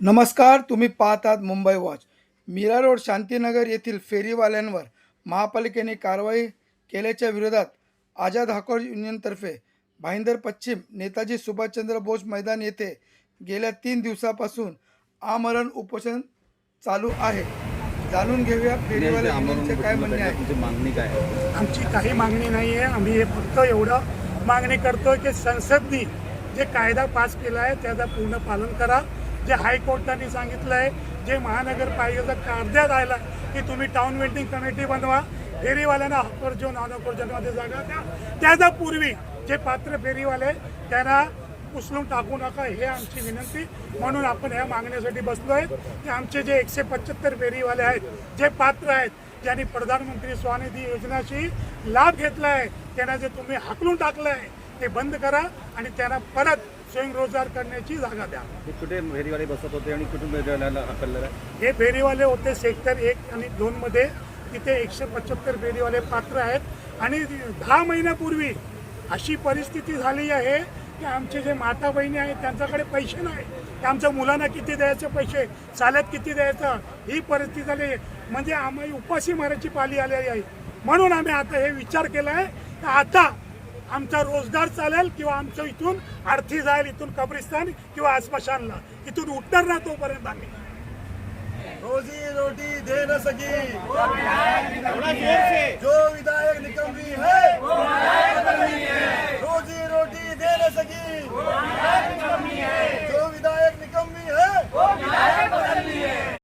नमस्कार तुम्ही पाहतात मुंबई वॉच. मीरा रोड शांतीनगर येथील फेरीवाल्यांवर महापालिकेने कारवाई केल्याच्या विरोधात आझाद हाकोर युनियनतर्फे भाईंदर पश्चिम नेताजी सुभाषचंद्र बोस मैदान येथे गेल्या तीन दिवसापासून आमरण उपोषण चालू आहे. जाणून घेऊया फेरीवाल्या युनियनचे काय म्हणणे आहे. तुमची मागणी काय आहे? आमची काही मागणी नाही आहे आम्ही हे फक्त एवढं मागणी करतोय की संसदनी जे कायदा पास केला आहे त्याचं पूर्ण पालन करा. जे हायकोर्टाने सांगितलं आहे जे महानगरपालिकेचा कायदा राहिला की तुम्ही टाउन वेल्डिंग कमिटी बनवा. फेरीवाल्यांना हक्कर जो नॉनमध्ये जागा द्या. त्याचा पूर्वी जे पात्र फेरीवाले त्यांना उचलून टाकू नका हे आमची विनंती. म्हणून आपण ह्या मागण्यासाठी बसलो आहे की आमचे जे एकशे पंच्याहत्तर फेरीवाले आहेत जे पात्र आहेत ज्यांनी प्रधानमंत्री स्वनिधी योजनाची लाभ घेतला आहे त्यांना जे तुम्ही हाकलून टाकलं आहे ते बंद करा आणि त्यांना परत स्वयंरोजगार करण्याची जागा द्या. कुठे फेरीवाले बसत होते आणि कुठून हे फेरीवाले होते सेक्टर एक आणि दोनमध्ये तिथे एकशे पंच्याहत्तर फेरीवाले पात्र आहेत. आणि दहा महिन्यापूर्वी अशी परिस्थिती झाली आहे की आमचे जे माता बहिणी आहेत त्यांच्याकडे पैसे नाही. की आमच्या मुलांना किती द्यायचे पैसे चालत किती द्यायचं ही परिस्थिती झाली. म्हणजे आम्ही उपाशी मारायची पाली आलेली आहे. म्हणून आम्ही आता हे विचार केला आहे की आता आमचा रोजगार चालेल किंवा आमच्या इथून अर्थी जाईल इथून कब्रिस्तान किंवा आसपाशांना इथून उठणार ना तोपर्यंत आम्ही. रोजी रोटी दे न सकी